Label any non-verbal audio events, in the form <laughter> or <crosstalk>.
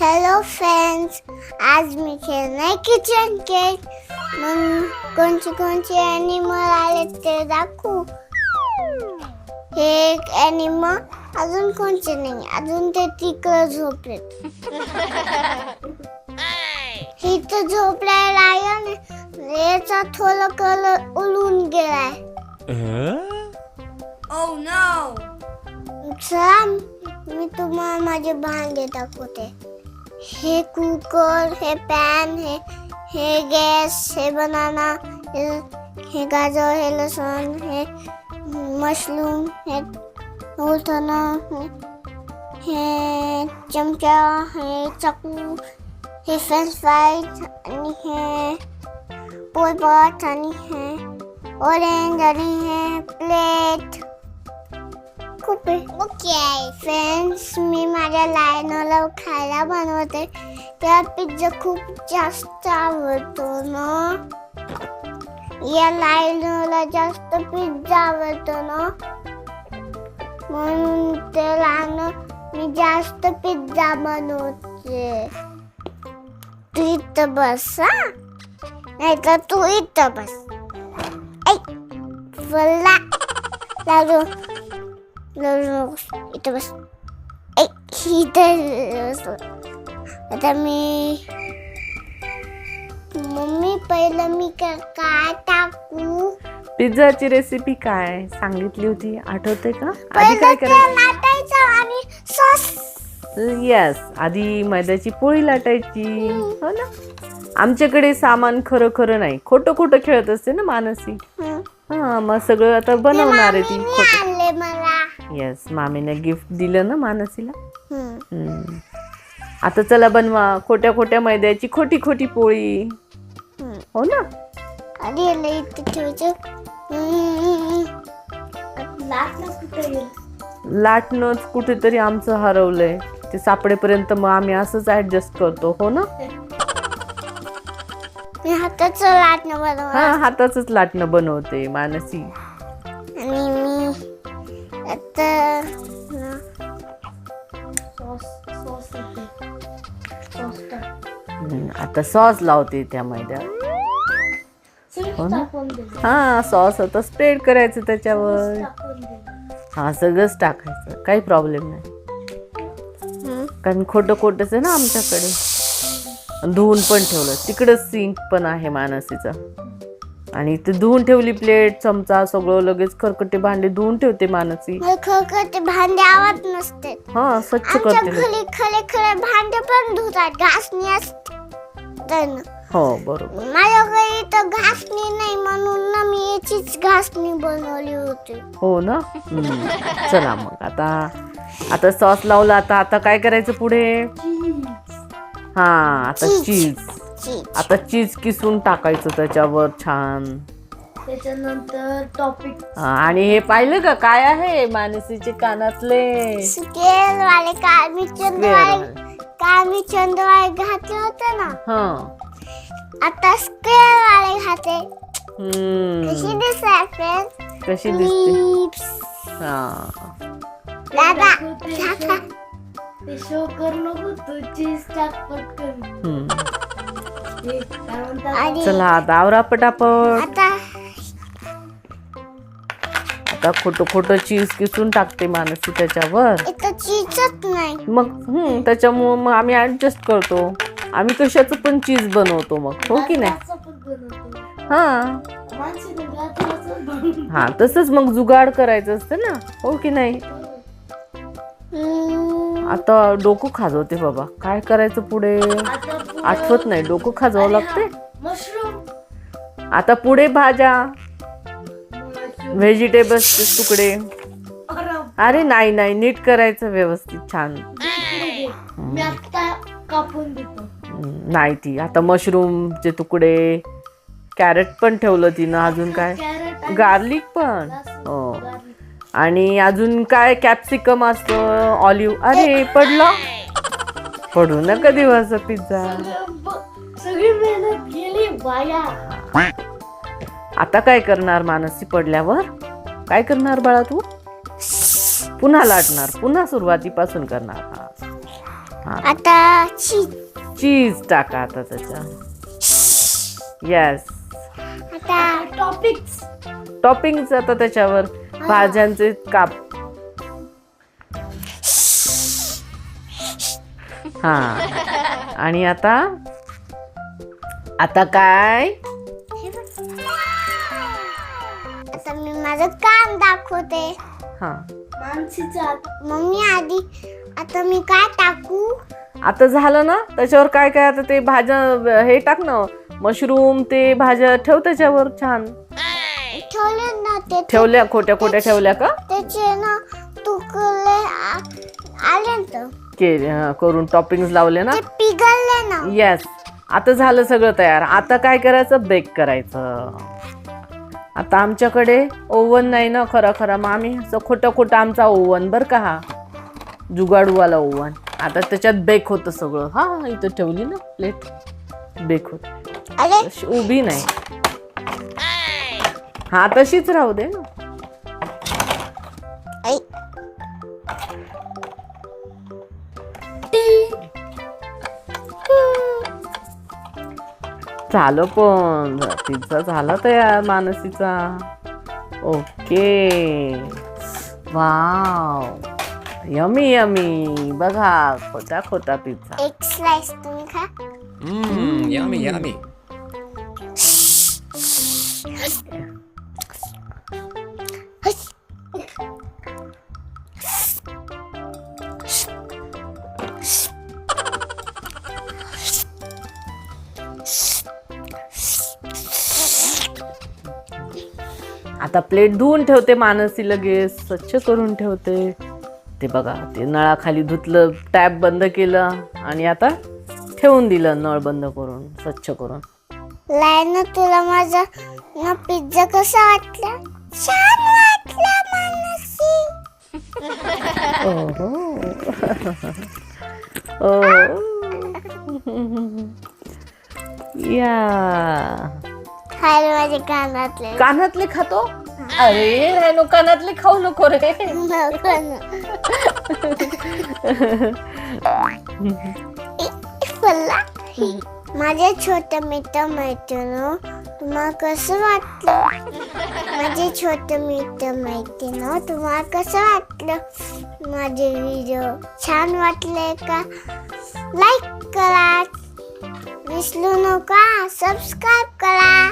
Hello friends आज मी खेळणार kitchen cake मग कोणचे कोणचे ॲनिमल आले ते दाखवू. हे एक ॲनिमल अजून कोणचे नाही. अजून ते तिकडं झोपलेत. <laughs> ही तर झोपलाय लायन याचा थोडं कलर उलून गेलाय. Oh no! चला मी तुम्हाला माझे भांडे दाखवते. हे कुकर, हे पॅन हे हे गॅस, हे बनाना हे हे गाजर, हे लहसुन, हे मशरूम, हे उलथना हे चमचा, हे चाकू, हे फ्रेंच फ्राईज आणि हे पोळपाट आणि हे ऑरेंज आणि हे प्लेट खूप ओके फ्रेंड्स मी माझ्या लायनला खायला बनवते. त्या पिझ्झा खूप जास्त आवडतो ना? या लायनला जास्त पिझ्झा आवडतो ना? म्हणून ते लहान मी जास्त पिझ्झा बनवते. तू इथं बस हा? नाही तर तू इथं बस. ऐ फल्ला लागलो नकोस इथं बस ऐ इथं आता मी मम्मी पहिलं मी का- काय टाकू पिझ्झाची रेसिपी काय सांगितली होती. आठवते का? आधी पहिलं काय करायचं? लाटायचं आणि सॉस. येस आधी मैद्याची पोळी लाटायची. हो ना? आमच्याकडे सामान खरं खरं नाही. खोटं खोटं खेळत असते ना मानसी? हा. मग सगळं आता बनवणार आहे ती खोटं. आणले मला. येस मामीने गिफ्ट दिलं ना मानसीला हम्म. हम्म. आता चला बनवा खोट्या खोट्या मैद्याची खोटी खोटी पोळी हम्म. हो ना आधी याला इथे ठेवायचं हम्म. लाटणं कुठे गेलं? लाटणंच कुठेतरी आमचं हरवलंय ते सापडेपर्यंत मग आम्ही असंच ऍडजस्ट करतो हो ना मी हाताचं लाटणं बनवा हा हाताच लाटणं बनवते मानसी आता ना हम्म, आता सॉस लावते त्या मैद्यात. हो ना? हा सॉस आता स्प्रेड करायचं त्याच्यावर. हा सगळंच टाकायचं. काही प्रॉब्लेम नाही. कारण खोटं खोटंच आहे ना आमच्याकडे. धुवून पण ठेवलं. तिकडंच सिंक पण आहे मानसीचा. आणि ते धुवून ठेवली प्लेट चमचा सगळं लगेच खरकटे भांडे धुवून ठेवते मानसी मला ते भांडे आवत नसते हा स्वच्छ आमच्या करते. घरी खरे खरे भांडे पण धुतात घासणी असते ना. हो बरोबर माझ्या घरी तर घासणी नाही म्हणून ना मी याचीच घासणी बनवली होती हो ना हम्म. चला मग आता आता सॉस लावला आता आता काय करायचं पुढे हा आता चीज. चीज. आता चीज किसून टाकायचं त्याच्यावर छान. त्याच्यानंतर टॉपिक हा, आणि हे पाहिलं का? काय आहे? मानसीचे कानातले. स्केल वाले काल मी चंद्रवाळे घातले होते ना? हा. आता स्केल वाले घाते हम्म. कशी दिसते कशी दिसते? लिप्स हा. दादा दादा ते शो करू नको तू चीज टाक पटकन हम्म. चला आता आवरा पटापट. आता आता खोटं खोटं चीज किसून टाकते मानसी त्याच्यावर. मग हम्म त्याच्यामुळं मग आम्ही ऍडजस्ट करतो. आम्ही कशाचं पण चीज बनवतो मग हो की नाही? हा. हा तसंच मग जुगाड करायचं असतं ना हो की नाही? आता डोकं खाजवते बाबा. काय करायचं पुढे? आठवत नाही. डोकं खाजवावं लागते मशरूम आता पुढे भाज्या. व्हेजिटेबल्सचे तुकडे. अरे नाही नाही. नीट करायचं व्यवस्थित छान. नाही ती. आता मशरूमचे तुकडे. कॅरेट पण ठेवलं तिनं अजून काय? गार्लिक पण. आणि अजून काय कॅप्सिकम असतं ऑलिव्ह अरे पडलं? पडू नका दिवस पिझ्झा सगळी मेहनत गेली वाया आता काय करणार मानसी पडल्यावर? काय करणार बाळा तू? पुन्हा लाटणार पुन्हा सुरुवातीपासून करणार. हा. हा. आता चीज चीज टाका आता त्याच्या येस आता टॉपिक्स टॉपिंग आता त्याच्यावर. भाज्यांचे काप. हा. आणि आता? आता काय? आता मी माझं काम दाखवते. हा. मानसीचा मम्मी आधी आता मी काय टाकू? आता झालं ना? त्याच्यावर काय काय आता ते भाज्या हे टाक ना. मशरूम ते भाज्या ठेव त्याच्यावर छान. ठेवले ना ते? ठेवल्या? खोट्या खोट्या ठेवल्या का? त्याचे ना तुकडे आ- आले ना हा, करून टॉपिंग लावले ना? ते पिघलले ना. येस आता झालं सगळं तयार. आता काय करायचं? बेक करायचं. आता आमच्याकडे ओव्हन नाही ना खरं खरं. मग आम्ही असं खोटं खोटं आमचा ओव्हन बरं का हा? जुगाडूवाला ओव्हन. आता त्याच्यात बेक होतं सगळं. हा इथं ठेवली ना प्लेट बेक होत. अरे! उभी नाही. हा तशीच राहू दे ना. ऐ, झालं पण. पिझ्झा झाला तयार मानसीचा. ओके वाव यमी यमी बघा खोटा खोटा पिझ्झा एक स्लाइस तुम्ही खा. yummy, yummy. आता प्लेट धुवून ठेवते मानसी लगेच. स्वच्छ करून ठेवते. ते बघा ते नळाखाली धुतलं टॅप बंद केलं आणि आता ठेवून दिलं नळ बंद करून स्वच्छ करून. लायना तुला माझा ना पिझ्झा कसा वाटला? छान वाटला मानसी. ओहो. <laughs> ओ या. खायला माझ्या कानातले. कानातले खातो? अरे रायनो कानातले खाऊ नको रे. बोलला माझ्या छोट्या मित्र मैत्रिणी तुम्हाला कसं वाटलं? माझे छोटे मित्र मैत्रिणी तुम्हाला कसं वाटलं? माझे व्हिडिओ छान वाटले का? लाईक करा. विसरू नका. सबस्क्राईब करा.